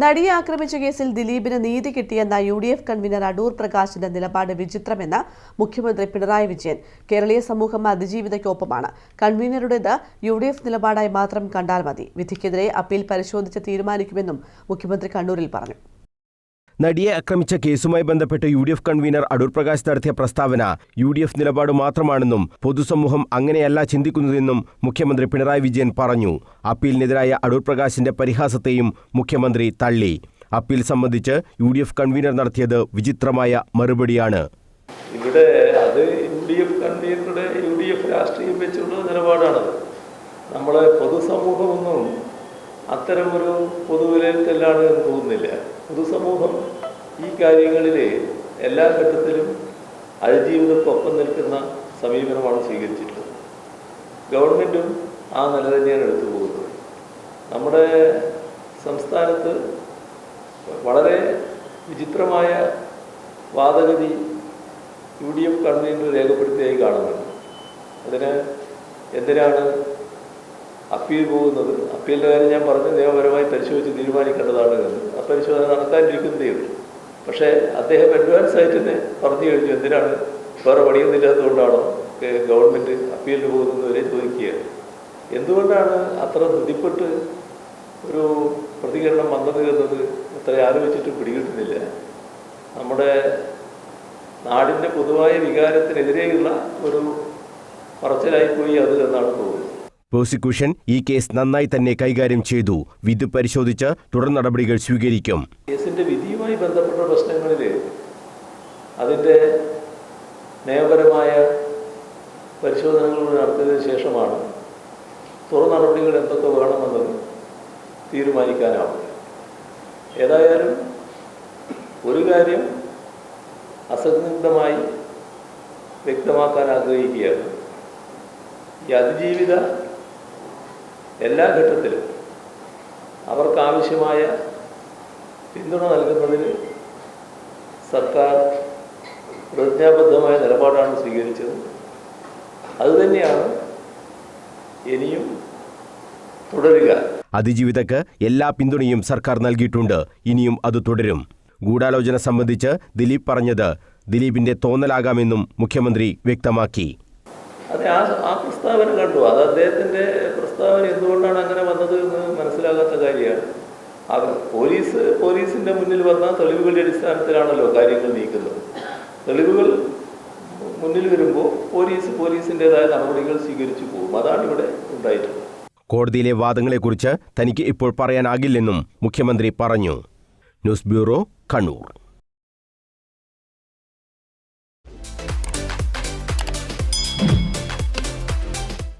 നടിയെ ആക്രമിച്ച കേസിൽ ദിലീപിന് നീതി കിട്ടിയെന്ന U D F convener Adoor പ്രകാശിന്റെ നിലപാട് വിചിത്രമെന്ന് മുഖ്യമന്ത്രി പിണറായി വിജയൻ. കേരളീയ സമൂഹം അതിജീവിതയ്ക്കൊപ്പമാണ്. കൺവീനറുടേത് യു ഡി എഫ് നിലപാടായി മാത്രം കണ്ടാൽ മതി. വിധിക്കെതിരെ അപ്പീൽ പരിശോധിച്ച് തീരുമാനിക്കുമെന്നും മുഖ്യമന്ത്രി കണ്ണൂരിൽ പറഞ്ഞു. നടിയെ ആക്രമിച്ച കേസുമായി ബന്ധപ്പെട്ട് U D F convener Adoor Prakash നടത്തിയ പ്രസ്താവന യു ഡി എഫ് നിലപാട് മാത്രമാണെന്നും പൊതുസമൂഹം അങ്ങനെയല്ല ചിന്തിക്കുന്നതെന്നും മുഖ്യമന്ത്രി പിണറായി വിജയൻ പറഞ്ഞു. അപ്പീലിനെതിരായ അടൂർ പ്രകാശിന്റെ പരിഹാസത്തെയും മുഖ്യമന്ത്രി തള്ളി. അപ്പീൽ സംബന്ധിച്ച് യു ഡി എഫ് കൺവീനർ നടത്തിയത് വിചിത്രമായ മറുപടിയാണ്. ഇവിടെ അത് യു ഡി എഫ് കൺവീനറുടെ യു ഡി എഫ് രാഷ്ട്രീയം വെച്ചുള്ള നമ്മളെ പൊതുസമൂഹമൊന്നും അത്തരം ഒരു പൊതുവിലയിരുത്തലാണ് എന്ന് തോന്നുന്നില്ല. പൊതുസമൂഹം ഈ കാര്യങ്ങളിൽ എല്ലാ ഘട്ടത്തിലും അതിജീവിതത്തിനൊപ്പം നിൽക്കുന്ന സമീപനമാണ് സ്വീകരിച്ചിട്ടുള്ളത്. ഗവൺമെന്റും ആ നില തന്നെയാണ് എടുത്തു പോകുന്നത്. നമ്മുടെ സംസ്ഥാനത്ത് വളരെ വിചിത്രമായ വാദഗതി യു ഡി എഫ് കൺവീനർ രേഖപ്പെടുത്തിയായി കാണുന്നുണ്ട്. അതിന് എന്തിനാണ് അപ്പീൽ പോകുന്നത്. അപ്പീലിന്റെ കാര്യം ഞാൻ പറഞ്ഞു നിയമപരമായി പരിശോധിച്ച് തീരുമാനിക്കേണ്ടതാണ് എന്ന്. ആ പരിശോധന നടത്താനിരിക്കുന്നതേ ഉള്ളൂ പക്ഷേ അദ്ദേഹം അഡ്വാൻസ് ആയിട്ട് തന്നെ പറഞ്ഞു കഴിഞ്ഞു എന്തിനാണ്? വേറെ പണിയൊന്നുമില്ലാത്തതുകൊണ്ടാണോ? ഗവൺമെന്റ് അപ്പീലിന് പോകുന്നത് വരെ ചോദിക്കുകയാണ്. എന്തുകൊണ്ടാണ് അത്ര ധൃതിപ്പെട്ട് ഒരു പ്രതികരണം വന്നത് എന്നത് അത്ര ആലോചിച്ചിട്ട് പിടികിട്ടുന്നില്ല. നമ്മുടെ നാടിന്റെ പൊതുവായ വികാരത്തിനെതിരെയുള്ള ഒരു പറച്ചിലായിപ്പോയി അത് എന്നാണ് തോന്നുന്നത്. പ്രോസിക്യൂഷൻ ഈ കേസ് നന്നായി തന്നെ കൈകാര്യം ചെയ്തു. വിധി പരിശോധിച്ച് തുടർ നടപടികൾ സ്വീകരിക്കും. കേസിന്റെ വിധിയുമായി ബന്ധപ്പെട്ട പ്രശ്നങ്ങളിൽ അതിന്റെ നിയമപരമായ പരിശോധനകൾ നടത്തിയതിനു ശേഷമാണ് തുടർ നടപടികൾ എന്തൊക്കെ വേണമെന്നത് തീരുമാനിക്കാനാവും ഏതായാലും ഒരു കാര്യം അസന്നിഗ്ധമായി വ്യക്തമാക്കാൻ ആഗ്രഹിക്കുകയാണ് ഈ അതിജീവിത എല്ലാ ഘട്ടത്തിലും അവർക്കാവശ്യമായ പിന്തുണ നൽകുന്നതിന് സർക്കാർ പ്രതിജ്ഞാബദ്ധമായ നിലപാടാണ് സ്വീകരിച്ചത്. അതുതന്നെയാണ് ഇനിയും തുടരുക. അതിജീവിതക്ക് എല്ലാ പിന്തുണയും സർക്കാർ നൽകിയിട്ടുണ്ട്. ഇനിയും അത് തുടരും. ഗൂഢാലോചന സംബന്ധിച്ച് ദിലീപ് പറഞ്ഞത് ദിലീപിന്റെ തോന്നലാകാമെന്നും മുഖ്യമന്ത്രി വ്യക്തമാക്കി. അതെ ആ ആ പ്രസ്താവന കണ്ടു. അത് അദ്ദേഹത്തിന്റെ പ്രസ്താവന എന്തുകൊണ്ടാണ് അങ്ങനെ വന്നത് എന്ന് മനസ്സിലാകാത്ത കാര്യമാണ് അത് പോലീസ് പോലീസിന്റെ മുന്നിൽ വന്ന തെളിവുകളുടെ അടിസ്ഥാനത്തിലാണല്ലോ കാര്യങ്ങൾ നീക്കുന്നത്. തെളിവുകൾ മുന്നിൽ വരുമ്പോൾ പോലീസ് പോലീസിന്റെതായ നടപടികൾ സ്വീകരിച്ചു പോകും. അതാണ് ഇവിടെ ഉണ്ടായിട്ടുള്ളത്. കോടതിയിലെ വാദങ്ങളെക്കുറിച്ച് തനിക്ക് ഇപ്പോൾ പറയാനാകില്ലെന്നും മുഖ്യമന്ത്രി പറഞ്ഞു. News bureau Kannur.